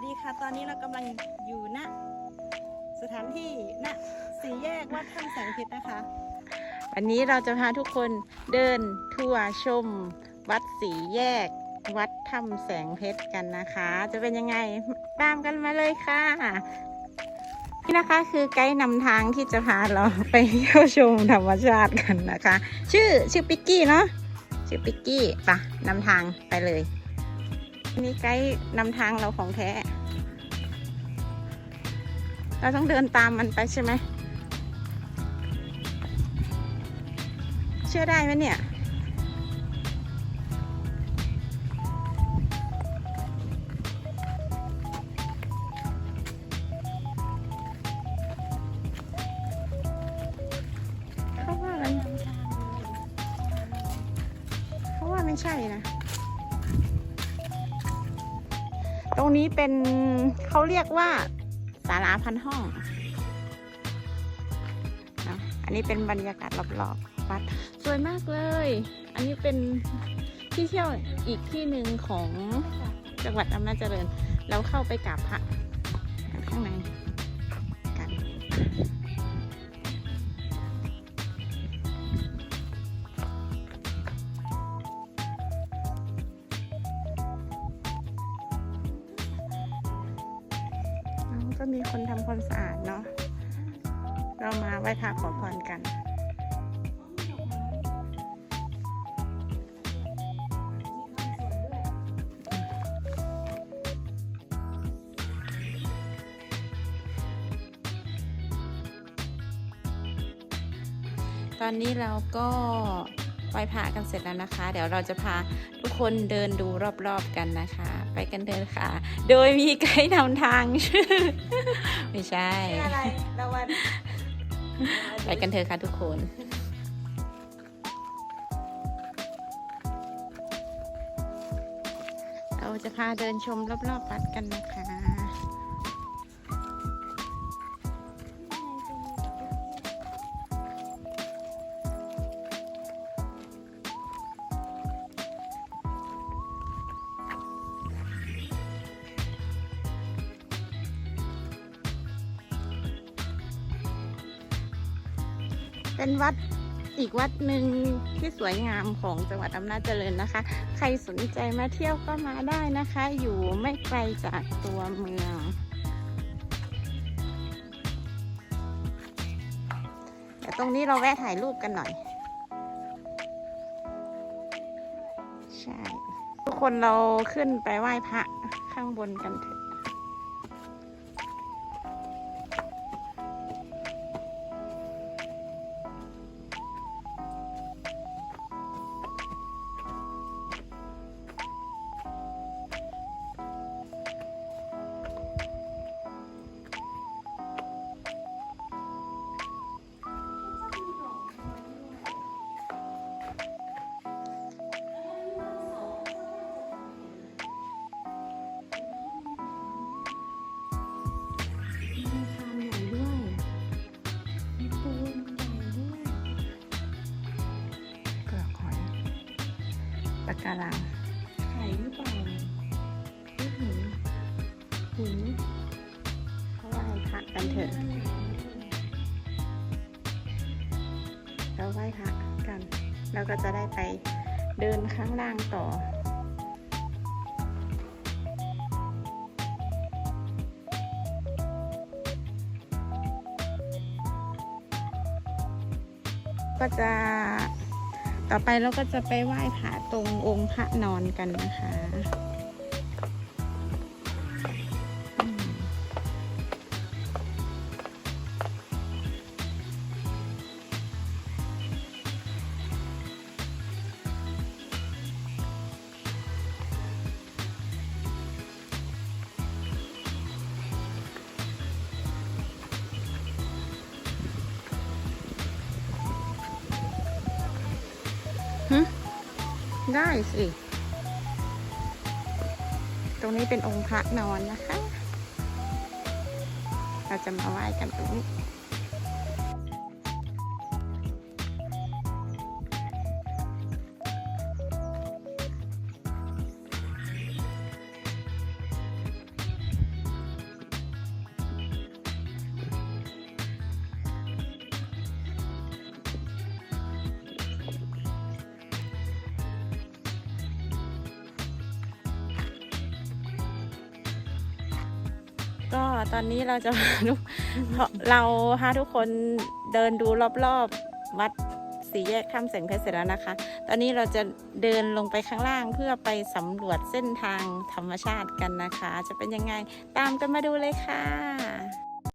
วัสดีค่ะ ตอนนี้เรากำลังอยู่ณสถานที่ณสี่แยกวัดถ้ำแสงเพชรนะคะ วันนี้เราจะพาทุกคนเดินทัวร์ชม วัดสีแยก วัดถ้ำแสงเพชรกันนะคะ จะเป็นยังไงตามกันมาเลยค่ะ นี่นะคะคือไกด์นำทางที่จะพาเราไปเที่ยวชมธรรมชาติกันนะคะ ชื่อชื่อปิกกี้เนาะชื่อปิกกี้ปะนำทางไปเลย นี่ไกด์นำทางเราของแท้ เราต้องเดินตามมันไปใช่ไหม เชื่อได้ไหมเนี่ย เขาว่ามันเขาว่าไม่ใช่นะ ตรงนี้เป็นเขาเรียกว่าศาลาพันห้องนะอันนี้เป็นบรรยากาศรอบๆวัดสวยมากเลย อันนี้เป็นที่เที่ยวอีกที่หนึ่งของจังหวัดอำนาจเจริญ เราเข้าไปกราบพระข้างในกัน ก็มีคนทำความสะอาดเนาะ เรามาไหว้พระขอพรกันตอนนี้เราก็ ไหว้พระกันเสร็จแล้วนะคะ เดี๋ยวเราจะพาทุกคนเดินดูรอบๆกันนะคะ ไปกันเดินค่ะ โดยมีไกด์นำทางชื่อไม่ใช่อะไรละวันไปกันเถอะค่ะทุกคนเราจะพาเดินชมรอบๆวัดกันนะคะ เป็นวัดอีกวัดหนึ่งที่สวยงามของจังหวัดอำนาจเจริญนะคะ ใครสนใจมาเที่ยวก็มาได้นะคะ อยู่ไม่ไกลจากตัวเมืองแต่ตรงนี้เราแวะถ่ายรูปกันหน่อย ใช่ ทุกคนเราขึ้นไปไหว้พระข้างบนกันเถอะ ปะการังไข่หรือเปล่าลูกหินหินเขาไหว้พระกันเถอะเราไหว้พระกัน แล้วก็จะได้ไปเดินข้างล่างต่อก็จะ ต่อไปเราก็จะไปไหว้พระตรงองค์พระนอนกันนะคะ ได้สิ ตรงนี้เป็นองค์พระนอนนะคะ เราจะมาไหว้กันตรงนี้ ก็ตอนนี้เราจะพาทุกเราพาทุกคนเดินดูรอบๆ วัดสีแยกถ้ำแสงเพชรเสร็จแล้วนะคะ ตอนนี้เราจะเดินลงไปข้างล่างเพื่อไปสำรวจเส้นทางธรรมชาติกันนะคะ จะเป็นยังไงตามกันมาดูเลยค่ะ